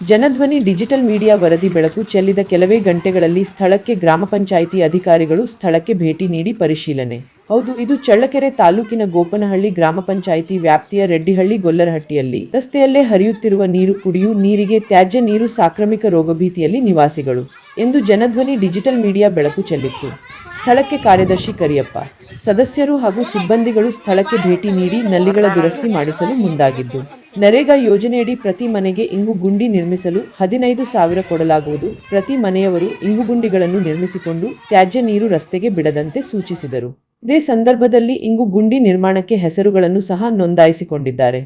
Janadhwani digital media ವರದಿ ಬೆಳಕು ಚೆಲ್ಲಿದ ಕೆಲವೇ ಗಂಟೆಗಳಲ್ಲಿ ಸ್ಥಳಕ್ಕೆ ಗ್ರಾಮ ಪಂಚಾಯಿತಿ ಅಧಿಕಾರಿಗಳು ಸ್ಥಳಕ್ಕೆ ಭೇಟಿ ನೀಡಿ ಪರಿಶೀಲನೆ. ಹೌದು, ಇದು ಚಳ್ಳಕೆರೆ ತಾಲೂಕಿನ ಗೋಪನಹಳ್ಳಿ ಗ್ರಾಮ ಪಂಚಾಯಿತಿ ವ್ಯಾಪ್ತಿಯ ರೆಡ್ಡಿಹಳ್ಳಿ ಗೊಲ್ಲರಹಟ್ಟಿಯಲ್ಲಿ. ರಸ್ತೆಯಲ್ಲೇ ಹರಿಯುತ್ತಿರುವ ನೀರು ಕುಡಿಯು, ನೀರಿಗೆ ತ್ಯಾಜ್ಯ ನೀರು ಸಾಂಕ್ರಾಮಿಕ ರೋಗಭೀತಿಯಲ್ಲಿ ನಿವಾಸಿಗಳು ಎಂದು ಜನಧ್ವನಿ ಡಿಜಿಟಲ್ ಮೀಡಿಯಾ ಬೆಳಕು ಚೆಲ್ಲಿತ್ತು. ಸ್ಥಳಕ್ಕೆ ಕಾರ್ಯದರ್ಶಿ ಕರಿಯಪ್ಪ, ಸದಸ್ಯರು ಹಾಗೂ ಸಿಬ್ಬಂದಿಗಳು ಸ್ಥಳಕ್ಕೆ ಭೇಟಿ ನೀಡಿ ನಲ್ಲಿಗಳ ದುರಸ್ತಿ ಮಾಡಿಸಲು ಮುಂದಾಗಿದ್ದು ನರೇಗಾ ಯೋಜನೆಯಡಿ ಪ್ರತಿ ಮನೆಗೆ ಇಂಗು ಗುಂಡಿ ನಿರ್ಮಿಸಲು ಹದಿನೈದು ಸಾವಿರ ಕೊಡಲಾಗುವುದು. ಪ್ರತಿ ಮನೆಯವರು ಇಂಗು ಗುಂಡಿಗಳನ್ನು ನಿರ್ಮಿಸಿಕೊಂಡು ತ್ಯಾಜ್ಯ ನೀರು ರಸ್ತೆಗೆ ಬಿಡದಂತೆ ಸೂಚಿಸಿದರು. ಇದೇ ಸಂದರ್ಭದಲ್ಲಿ ಇಂಗು ಗುಂಡಿ ನಿರ್ಮಾಣಕ್ಕೆ ಹೆಸರುಗಳನ್ನು ಸಹ ನೋಂದಾಯಿಸಿಕೊಂಡಿದ್ದಾರೆ.